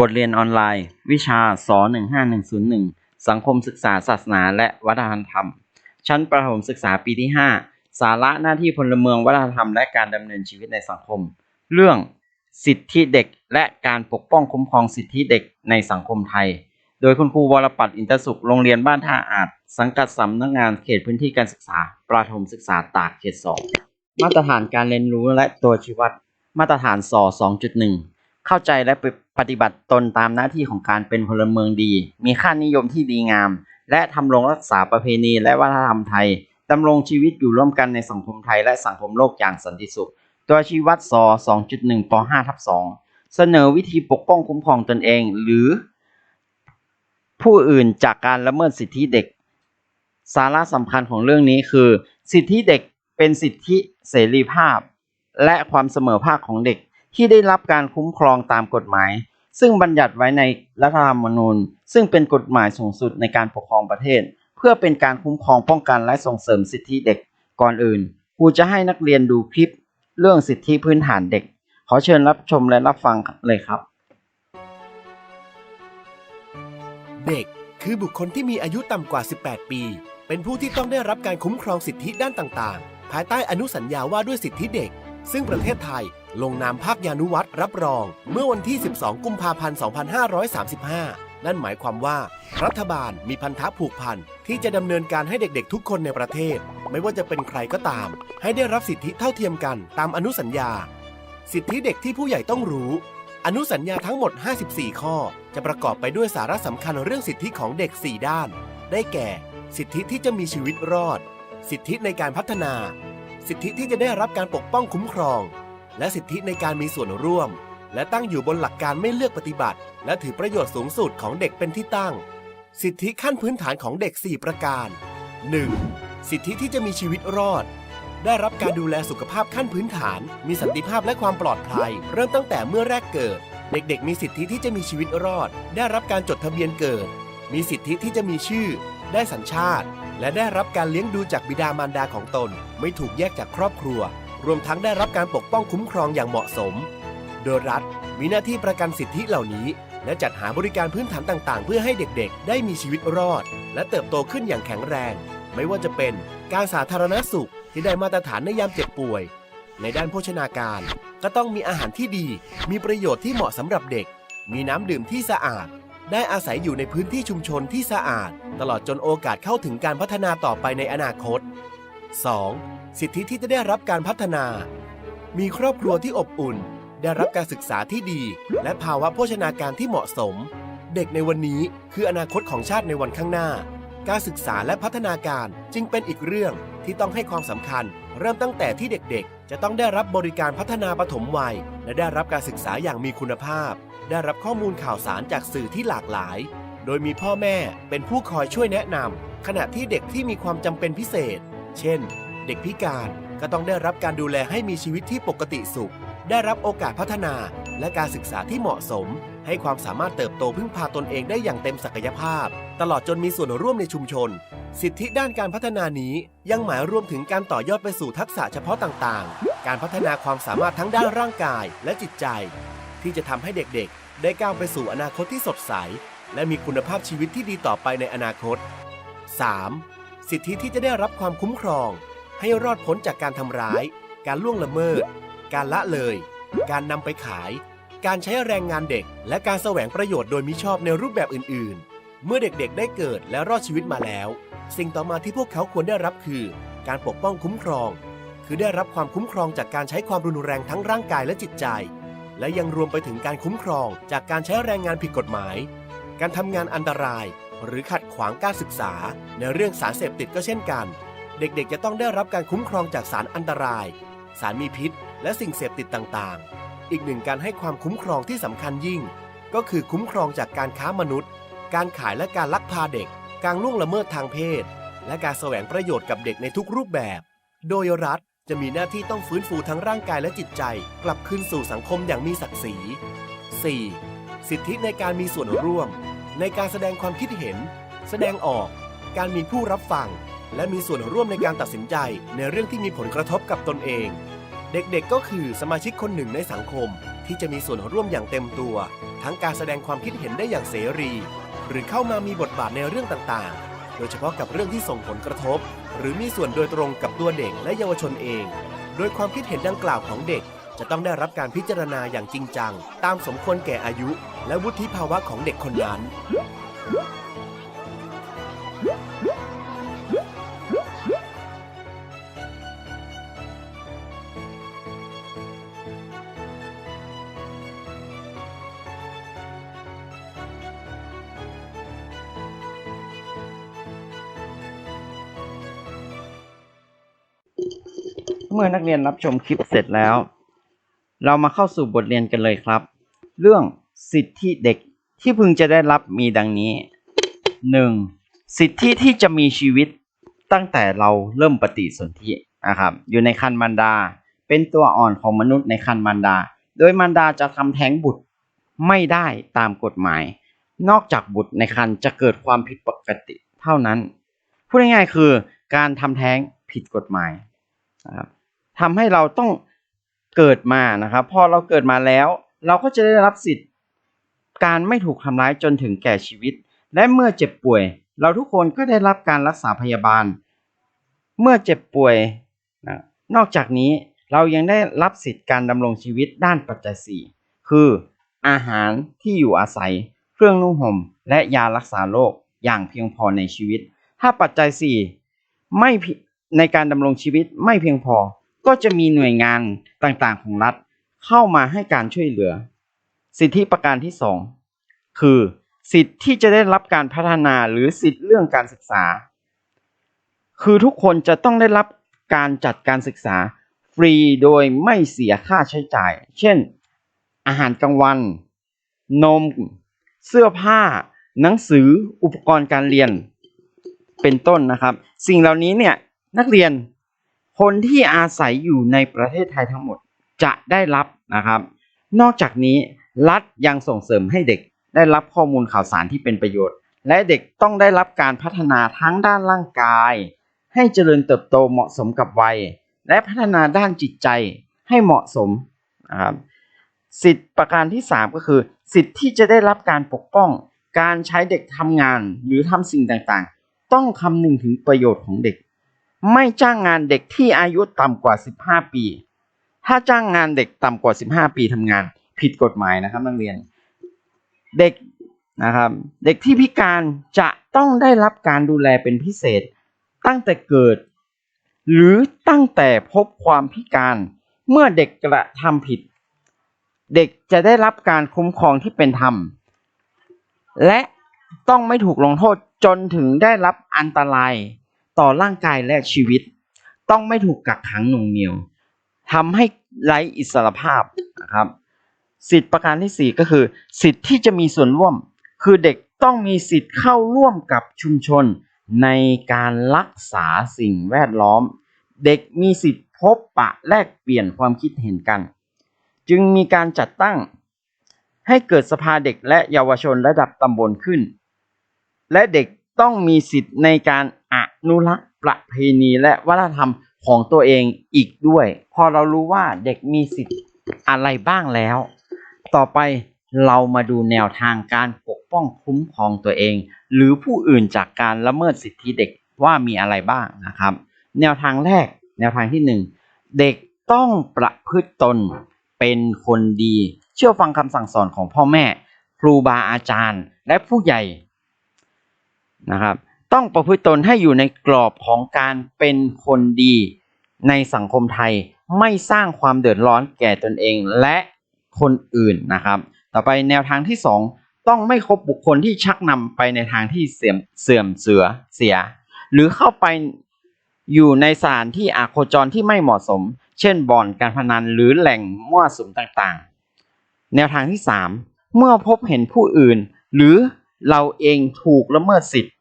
บทเรียนออนไลน์ วิชาส15101 สังคมศึกษาศาสนาและวัฒนธรรม ชั้นประถมศึกษาปีที่ 5 สาระหน้าที่พลเมืองวัฒนธรรมและการดำเนินชีวิตในสังคม เรื่องสิทธิเด็กและการปกป้องคุ้มครองสิทธิเด็กในสังคมไทย โดยคุณครูวรปัตรอินทสุขโรงเรียนบ้านท่าอาจ สังกัดสำนักงานเขตพื้นที่การศึกษา ประถมศึกษาตากเขตสองมาตรฐานการเรียนรู้และตัวชี้วัด มาตรฐานส2.1 เข้าใจและปฏิบัติตนตามหน้าที่ของการเป็นพลเมืองดี มีค่านิยมที่ดีงาม และทำรงรักษาประเพณีและวัฒนธรรมไทยดำรงชีวิตอยู่ร่วมกันในสังคมไทยและสังคมโลกอย่างสันติสุข ตัวชี้วัดส2.1ป5ทับ2เสนอวิธีปกป้องคุ้มครองตนเอง หรือ ผู้อื่นจากการละเมิดสิทธิเด็ก สาระสำคัญของเรื่องนี้คือ สิทธิเด็กเป็นสิทธิเสรีภาพ และความเสมอภาคของเด็ก ที่ได้รับการคุ้มครองตามกฎหมาย ซึ่งบัญญัติไว้ในรัฐธรรมนูญ ซึ่งเป็นกฎหมายสูงสุดในการปกครองประเทศ เพื่อเป็นการคุ้มครองป้องกันและส่งเสริมสิทธิเด็กก่อนอื่นครูจะให้นักเรียนดูคลิป เรื่องสิทธิพื้นฐานเด็ก ขอเชิญรับชมและรับฟังเลยครับ เด็กคือบุคคลที่มีอายุต่ำกว่า 18 ปี เป็นผู้ที่ต้องได้รับการคุ้มครองสิทธิด้านต่างๆ ภายใต้อนุสัญญาว่าด้วยสิทธิเด็ก ซึ่งประเทศไทยลงนามภาคยานุวัตรรับรอง เมื่อวันที่ 12 กุมภาพันธ์ 2535 นั่นหมายความว่า รัฐบาลมีพันธะผูกพันที่จะดำเนินการให้เด็กๆ ทุกคนในประเทศ ไม่ว่าจะเป็นใครก็ตาม ให้ได้รับสิทธิเท่าเทียมกันตามอนุสัญญา สิทธิเด็กที่ผู้ใหญ่ต้องรู้ อนุสัญญาทั้งหมด 54 ข้อ จะประกอบไปด้วยสาระสำคัญเรื่องสิทธิของเด็ก 4 ด้าน ได้แก่ สิทธิที่จะมีชีวิตรอด สิทธิในการพัฒนา สิทธิที่จะได้รับการปกป้องคุ้มครอง และสิทธิในการมีส่วนร่วม และตั้งอยู่บนหลักการไม่เลือกปฏิบัติ และถือประโยชน์สูงสุดของเด็กเป็นที่ตั้ง สิทธิขั้นพื้นฐานของเด็ก 4 ประการ 1. สิทธิที่จะมีชีวิตรอด ได้รับการดูแลสุขภาพขั้นพื้นฐาน มีสันติภาพและความปลอดภัย เริ่มตั้งแต่เมื่อแรกเกิด เด็กๆ มีสิทธิที่จะมีชีวิตรอด ได้รับการจดทะเบียนเกิด มีสิทธิที่จะมีชื่อ ได้สัญชาติ และได้รับการเลี้ยงดูจากบิดามารดาของตน ไม่ถูกแยกจากครอบครัว รวมทั้งได้รับการปกป้องคุ้มครองอย่างเหมาะสม โดยรัฐมีหน้าที่ประกันสิทธิเหล่านี้ และจัดหาบริการพื้นฐานต่างๆ เพื่อให้เด็กๆ ได้มีชีวิตรอด และเติบโตขึ้นอย่างแข็งแรง ไม่ว่าจะเป็นการสาธารณสุขที่ได้มาตรฐานในยามเจ็บป่วย ในด้านโภชนาการ ก็ต้องมีอาหารที่ดี มีประโยชน์ที่เหมาะสำหรับเด็ก มีน้ำดื่มที่สะอาด ได้อาศัยอยู่ในพื้นที่ชุมชนที่สะอาด ตลอดจนโอกาสเข้าถึงการพัฒนาต่อไปในอนาคต 2. สิทธิที่จะได้รับการพัฒนา มีครอบครัวที่อบอุ่น ได้รับการศึกษาที่ดี และภาวะโภชนาการที่เหมาะสม เด็กในวันนี้คืออนาคตของชาติในวันข้างหน้า การศึกษาและพัฒนาการจึงเป็นอีกเรื่องที่ต้องให้ความสำคัญ เริ่มตั้งแต่ที่เด็กๆ จะต้องได้รับบริการพัฒนาปฐมวัย และได้รับการศึกษาอย่างมีคุณภาพ ได้รับข้อมูลข่าวสารจากสื่อที่หลากหลาย โดยมีพ่อแม่เป็นผู้คอยช่วยแนะนำขณะที่เด็กที่มีความจำเป็นพิเศษ เช่น เด็กพิการก็ต้องได้รับการดูแลให้มีชีวิตที่ปกติสุข ได้รับโอกาสพัฒนา และการศึกษาที่เหมาะสม ให้ความสามารถเติบโตพึ่งพาตนเองได้อย่างเต็มศักยภาพ ตลอดจนมีส่วนร่วมในชุมชน สิทธิด้านการพัฒนานี้ยังหมายรวมถึงการต่อยอดไปสู่ทักษะเฉพาะต่างๆ การพัฒนาความสามารถทั้งด้านร่างกายและจิตใจ ที่จะทำให้เด็กๆ ได้ก้าวไปสู่อนาคตที่สดใส และมีคุณภาพชีวิตที่ดีต่อไปในอนาคต 3. สิทธิที่จะได้รับความคุ้มครอง ให้รอดพ้นจากการทำร้าย การล่วงละเมิด การละเลย การนำไปขาย การใช้แรงงานเด็ก และการแสวงประโยชน์โดยมิชอบในรูปแบบอื่น ๆ เมื่อเด็กๆ ได้เกิดและรอดชีวิตมาแล้ว สิ่งต่อมาที่พวกเขาควรได้รับคือ การปกป้องคุ้มครอง คือได้รับความคุ้มครองจากการใช้ความรุนแรงทั้งร่างกายและจิตใจ และยังรวมไปถึงการคุ้มครองจากการใช้แรงงานผิดกฎหมาย การทำงานอันตราย หรือขัดขวางการศึกษา ในเรื่องสารเสพติดก็เช่นกัน เด็กๆ จะต้องได้รับการคุ้มครองจากสารอันตราย สารมีพิษ และสิ่งเสพติดต่างๆ อีกหนึ่งการให้ความคุ้มครองที่สำคัญยิ่ง ก็คือคุ้มครองจากการค้ามนุษย์ การขายและการลักพาเด็ก การล่วงละเมิดทางเพศ และการแสวงประโยชน์กับเด็กในทุกรูปแบบ โดยรัฐ จะมีหน้าที่ต้องฟื้นฟูทั้งร่างกายและจิตใจ กลับคืนสู่สังคมอย่างมีศักดิ์ศรี 4. สิทธิในการมีส่วนร่วม ในการแสดงความคิดเห็น แสดงออก การมีผู้รับฟัง และมีส่วนร่วมในการตัดสินใจในเรื่องที่มีผลกระทบกับตนเอง เด็กๆก็คือสมาชิกคนหนึ่งในสังคม ที่จะมีส่วนร่วมอย่างเต็มตัว ทั้งการแสดงความคิดเห็นได้อย่างเสรี หรือเข้ามามีบทบาทในเรื่องต่างๆ โดยเฉพาะกับเรื่องที่ส่งผลกระทบ หรือมีส่วนโดยตรงกับตัวเด็กและเยาวชนเอง โดยความคิดเห็นดังกล่าวของเด็ก จะต้องได้รับการพิจารณาอย่างจริงจัง ตามสมควรแก่อายุ และวุฒิภาวะของเด็กคนนั้น เมื่อนักเรียนรับชมคลิปเสร็จแล้ว เรามาเข้าสู่บทเรียนกันเลยครับ เรื่องสิทธิเด็กที่พึงจะได้รับมีดังนี้ 1. สิทธิที่จะมีชีวิตตั้งแต่เราเริ่มปฏิสนธินะครับอยู่ในคันมารดา เป็นตัวอ่อนของมนุษย์ในคันมารดา โดยมารดาจะทำแท้งบุตรไม่ได้ตามกฎหมาย นอกจากบุตรในคันจะเกิดความผิดปกติเท่านั้น พูดง่ายๆคือการทำแท้งผิดกฎหมายนะครับ ทำให้เราต้องเกิดมานะครับ พอเราเกิดมาแล้ว เราก็จะได้รับสิทธิ์ การไม่ถูกทำร้ายจนถึงแก่ชีวิต และเมื่อเจ็บป่วย เราทุกคนก็ได้รับการรักษาพยาบาล เมื่อเจ็บป่วยนะนอกจากนี้เรายังได้รับสิทธิ์การดำรงชีวิตด้านปัจจัยสี่คืออาหารที่อยู่อาศัย เครื่องนุ่งห่ม และยารักษาโรคอย่างเพียงพอในชีวิต ถ้าปัจจัยสี่ไม่ในการดำรงชีวิตไม่เพียงพอ ก็จะมีหน่วยงานต่างๆของรัฐเข้ามาให้การช่วยเหลือ สิทธิประการที่สองคือ สิทธิที่จะได้รับการพัฒนาหรือสิทธิเรื่องการศึกษา คือทุกคนจะต้องได้รับการจัดการศึกษาฟรีโดยไม่เสียค่าใช้จ่าย เช่น อาหารกลางวัน นม เสื้อผ้า หนังสือ อุปกรณ์การเรียน เป็นต้นนะครับ สิ่งเหล่านี้เนี่ยนักเรียน คนที่อาศัยอยู่ในประเทศไทยทั้งหมดจะได้รับนะครับ นอกจากนี้รัฐยังส่งเสริมให้เด็กได้รับข้อมูลข่าวสารที่เป็นประโยชน์ และเด็กต้องได้รับการพัฒนาทั้งด้านร่างกาย ให้เจริญเติบโตเหมาะสมกับวัย และพัฒนาด้านจิตใจให้เหมาะสมนะครับสิทธิประการที่ 3 ก็คือ สิทธิที่จะได้รับการปกป้อง การใช้เด็กทำงานหรือทำสิ่งต่างๆ ต้องคำนึงถึงประโยชน์ของเด็ก ไม่จ้างงานเด็กที่อายุต่ำกว่า 15 ปี ถ้าจ้างงานเด็กต่ำกว่า 15 ปีทำงาน ผิดกฎหมายนะครับนักเรียน เด็กนะครับ เด็กที่พิการจะต้องได้รับการดูแลเป็นพิเศษ ตั้งแต่เกิด หรือตั้งแต่พบความพิการ เมื่อเด็กกระทำผิด เด็กจะได้รับการคุ้มครองที่เป็นธรรม และต้องไม่ถูกลงโทษจนถึงได้รับอันตราย ต่อร่างกายและชีวิต ต้องไม่ถูกกักขังหน่วงเหนียวทำให้ไร้อิสรภาพนะครับสิทธิประการที่ 4 ก็คือ สิทธิ์ที่จะมีส่วนร่วม คือเด็กต้องมีสิทธิ์เข้าร่วมกับชุมชน ในการรักษาสิ่งแวดล้อม เด็กมีสิทธิ์พบปะแลกเปลี่ยนความคิดเห็นกัน จึงมีการจัดตั้งให้เกิดสภาเด็กและเยาวชนระดับตำบลขึ้น และเด็ก ต้องมีสิทธิ์ในการอนุรักษ์ประเพณีและวัฒนธรรมของตัวเองอีกด้วย พอเรารู้ว่าเด็กมีสิทธิ์อะไรบ้างแล้ว ต่อไปเรามาดูแนวทางการปกป้องคุ้มครองตัวเอง หรือผู้อื่นจากการละเมิดสิทธิเด็กว่ามีอะไรบ้างนะครับ แนวทางแรก แนวทางที่หนึ่งเด็กต้องประพฤติตนเป็นคนดี เชื่อฟังคำสั่งสอนของพ่อแม่ ครูบาอาจารย์ และผู้ใหญ่ นะครับ ต้องประพฤติตนให้อยู่ในกรอบของการเป็นคนดีในสังคมไทยไม่สร้างความเดือดร้อนแก่ตนเองและคนอื่นนะครับ ต่อไปแนวทางที่ 2 ต้องไม่คบบุคคลที่ชักนำไปในทางที่เสื่อมเสื่อมเสือเสีย หรือเข้าไปอยู่ในสถานที่อาโคจรที่ไม่เหมาะสม เช่นบ่อนการพนันหรือแหล่งมั่วสุมต่างๆ แนวทางที่ 3 เมื่อพบเห็นผู้อื่น หรือเราเองถูกละเมิดสิทธิ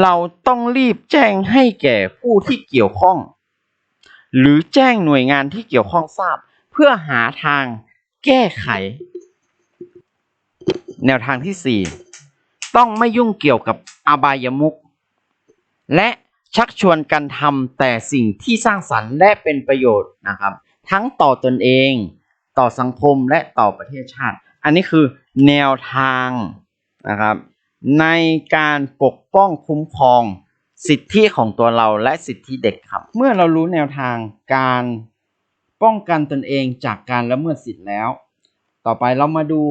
เราต้องรีบแจ้งให้แก่ผู้ที่เกี่ยวข้อง หรือแจ้งหน่วยงานที่เกี่ยวข้องทราบ เพื่อหาทางแก้ไข แนวทางที่ 4 ต้องไม่ยุ่งเกี่ยวกับอบายมุขและชักชวนกันทำแต่สิ่งที่สร้างสรรค์และเป็นประโยชน์นะครับ ทั้งต่อตนเอง ต่อสังคมและต่อประเทศชาติ อันนี้คือแนวทางนะครับ ในการปกป้องคุ้มครองสิทธิของตัวเราและสิทธิเด็กครับ เมื่อเรารู้แนวทางการป้องกันตนเองจากการละเมิดสิทธิแล้ว ต่อไปเรามาดู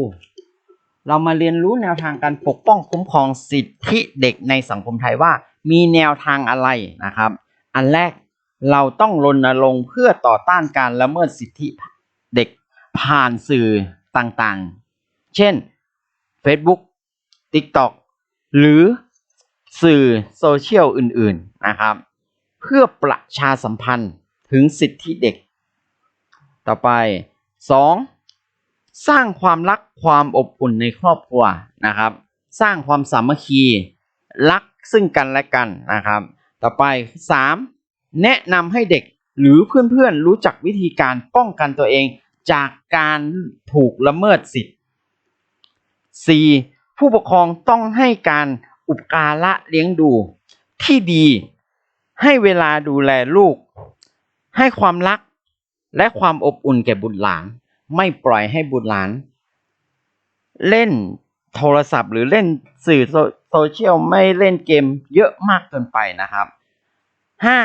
เรามาเรียนรู้แนวทางการปกป้องคุ้มครองสิทธิเด็กในสังคมไทยว่า มีแนวทางอะไรนะครับ อันแรกเราต้องรณรงค์เพื่อต่อต้านการละเมิดสิทธิเด็กผ่านสื่อต่างๆ เช่น Facebook TikTok หรือสื่อโซเชียลอื่นๆนะครับ เพื่อประชาสัมพันธ์ถึงสิทธิเด็ก ต่อไป 2. สร้างความรักความอบอุ่นในครอบครัวนะครับ สร้างความสามัคคี รักซึ่งกันและกันนะครับ ต่อไป 3. แนะนำให้เด็กหรือเพื่อนๆรู้จักวิธีการป้องกันตัวเองจากการถูกละเมิดสิทธิ์ 4. ผู้ปกครองต้องให้การอุปการะเลี้ยงดูที่ดี ให้เวลาดูแลลูก ให้ความรักและความอบอุ่นแก่บุตรหลาน ไม่ปล่อยให้บุตรหลาน เล่นโทรศัพท์หรือเล่นสื่อโซโซเชียลไม่เล่นเกมเยอะมากเกินไปนะครับ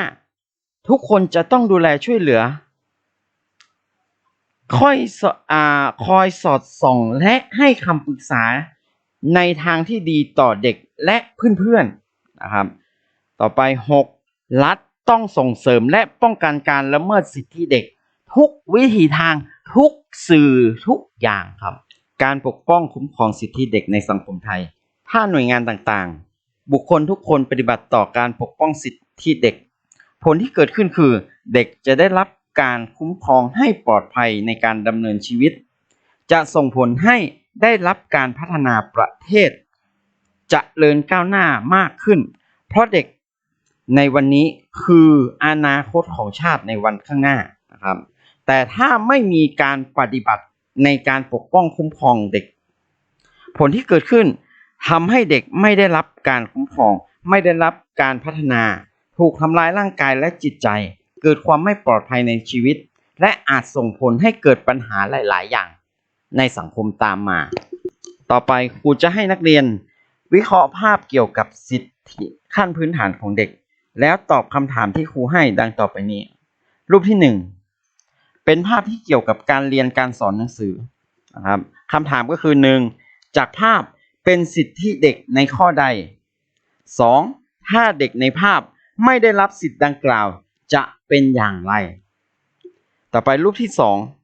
5. ทุกคนจะต้องดูแลช่วยเหลือ ค่อยอคอยสอดส่องและให้คำปรึกษา ในทางที่ดีต่อเด็กและเพื่อนๆนะครับ ต่อไป 6. รัฐต้องส่งเสริมและป้องกันการละเมิดสิทธิเด็ก ทุกวิธีทางทุกสื่อทุกอย่างครับ การปกป้องคุ้มครองสิทธิเด็กในสังคมไทย ถ้าหน่วยงานต่างๆ บุคคลทุกคนปฏิบัติต่อการปกป้องสิทธิเด็ก ผลที่เกิดขึ้นคือ เด็กจะได้รับการคุ้มครองให้ปลอดภัยในการดำเนินชีวิต จะส่งผลให้ ได้รับการพัฒนาประเทศจะเจริญก้าวหน้ามากขึ้น เพราะเด็กในวันนี้คืออนาคตของชาติในวันข้างหน้านะครับ แต่ถ้าไม่มีการปฏิบัติในการปกป้องคุ้มครองเด็ก ผลที่เกิดขึ้นทำให้เด็กไม่ได้รับการคุ้มครอง ไม่ได้รับการพัฒนา ถูกทำร้ายร่างกายและจิตใจ เกิดความไม่ปลอดภัยในชีวิต และอาจส่งผลให้เกิดปัญหาหลาย ๆ อย่าง ในสังคมตามมา ต่อไปครูจะให้นักเรียน วิเคราะห์ภาพเกี่ยวกับสิทธิขั้นพื้นฐานของเด็ก แล้วตอบคำถามที่ครูให้ดังต่อไปนี้ รูปที่หนึ่งเป็นภาพที่เกี่ยวกับการเรียนการสอนหนังสือนะครับคำถามก็คือหนึ่งจากภาพเป็นสิทธิเด็กในข้อใด 2. ถ้าเด็กในภาพไม่ได้รับสิทธิดังกล่าวจะเป็นอย่างไร ต่อไปรูปที่ 2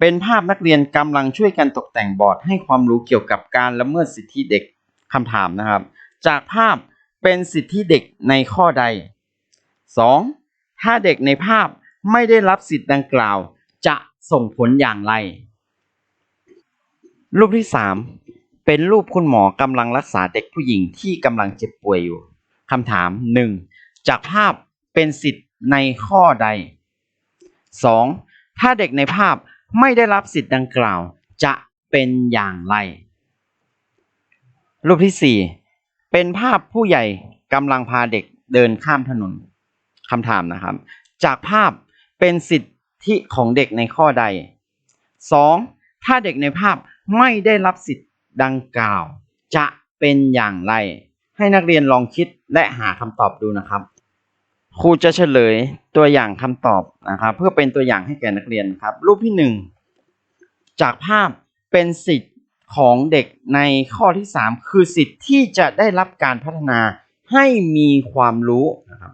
เป็นภาพนักเรียนกำลังช่วยกันตกแต่งบอร์ดให้ความรู้เกี่ยวกับการละเมิดสิทธิเด็กคำถามนะครับ จากภาพเป็นสิทธิเด็กในข้อใด 2. ถ้าเด็กในภาพไม่ได้รับสิทธิดังกล่าว จะส่งผลอย่างไร รูปที่ 3 เป็นรูปคุณหมอกำลังรักษาเด็กผู้หญิงที่กำลังเจ็บป่วยอยู่คำถาม 1. จากภาพเป็นสิทธิ์ในข้อใด 2. ถ้าเด็กในภาพ ไม่ได้รับสิทธิ์ดังกล่าว จะเป็นอย่างไร รูปที่ 4 เป็นภาพผู้ใหญ่กำลังพาเด็กเดินข้ามถนนคำถามนะครับ จากภาพเป็นสิทธิของเด็กในข้อใด 2. ถ้าเด็กในภาพไม่ได้รับสิทธิ์ดังกล่าว จะเป็นอย่างไร ให้นักเรียนลองคิดและหาคำตอบดูนะครับ ครูจะเฉลยตัวอย่างคำตอบนะครับเพื่อเป็นตัวอย่างให้แก่นักเรียนครับ รูปที่หนึ่งจากภาพเป็นสิทธิ์ของเด็กในข้อที่สามคือสิทธิ์ที่จะได้รับการพัฒนาให้มีความรู้นะครับ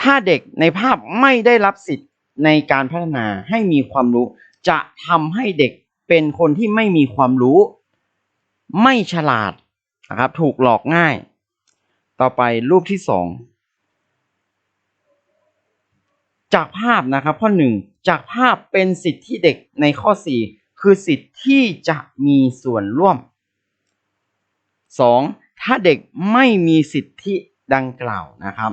ถ้าเด็กในภาพไม่ได้รับสิทธิ์ในการพัฒนาให้มีความรู้ จะทำให้เด็กเป็นคนที่ไม่มีความรู้ ไม่ฉลาดนะครับถูกหลอกง่าย ต่อไปรูปที่สอง จากภาพนะครับข้อหนึ่งจากภาพเป็นสิทธิเด็กในข้อ 4 คือสิทธิที่จะมีส่วนร่วม 2. ถ้าเด็กไม่มีสิทธิดังกล่าวนะครับ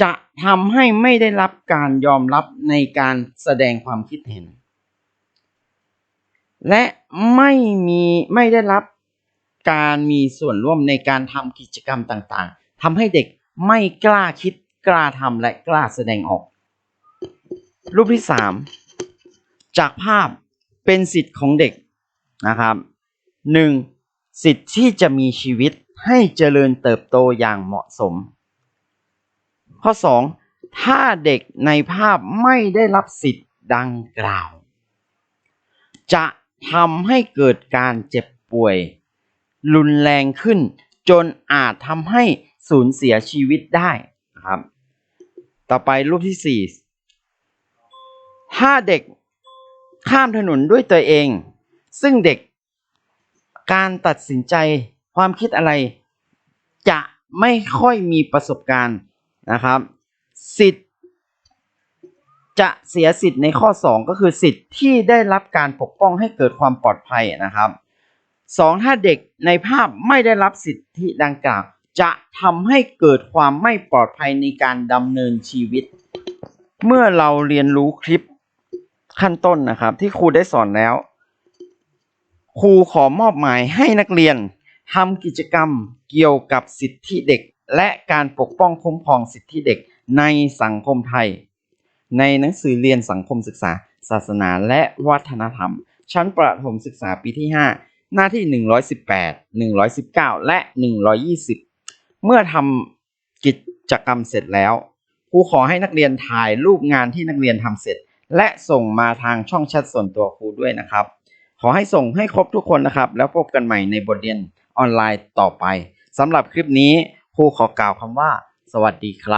จะทำให้ไม่ได้รับการยอมรับในการแสดงความคิดเห็น และไม่มีไม่ได้รับการมีส่วนร่วมในการทำกิจกรรมต่างๆทำให้เด็กไม่กล้าคิด กล้าทำและกล้าแสดงออก รูปที่สามจากภาพเป็นสิทธิ์ของเด็กนะครับหนึ่งสิทธิ์ที่จะมีชีวิตให้เจริญเติบโตอย่างเหมาะสม ข้อ 2 ถ้าเด็กในภาพไม่ได้รับสิทธิ์ดังกล่าว จะทำให้เกิดการเจ็บป่วย รุนแรงขึ้น จนอาจทำให้สูญเสียชีวิตได้นะครับ ต่อไปรูปที่ 4 ถ้าเด็กข้ามถนนด้วยตัวเอง ซึ่งเด็กการตัดสินใจความคิดอะไร จะไม่ค่อยมีประสบการณ์นะครับ สิทธิ์ จะเสียสิทธิ์ในข้อ 2 ก็คือสิทธิ์ที่ได้รับการปกป้องให้เกิดความปลอดภัยนะครับสองถ้าเด็กในภาพไม่ได้รับสิทธิดังกล่าว จะทำให้เกิดความไม่ปลอดภัยในการดำเนินชีวิต เมื่อเราเรียนรู้คลิปขั้นต้นนะครับ ที่ครูได้สอนแล้ว ครูขอมอบหมายให้นักเรียนทำกิจกรรมเกี่ยวกับสิทธิเด็ก และการปกป้องคุ้มครองสิทธิเด็กในสังคมไทย ในหนังสือเรียนสังคมศึกษา ศาสนาและวัฒนธรรม ชั้นประถมศึกษาปีที่ 5 หน้าที่ 118 119 และ 120 เมื่อทำกิจกรรมเสร็จแล้วครูขอให้นักเรียนถ่ายรูปงานที่นักเรียนทำเสร็จ และส่งมาทางช่องแชทส่วนตัวครูด้วยนะครับ ขอให้ส่งให้ครบทุกคนนะครับ แล้วพบกันใหม่ในบทเรียนออนไลน์ต่อไปสำหรับคลิปนี้ครูขอกล่าวคำว่า สวัสดีครับ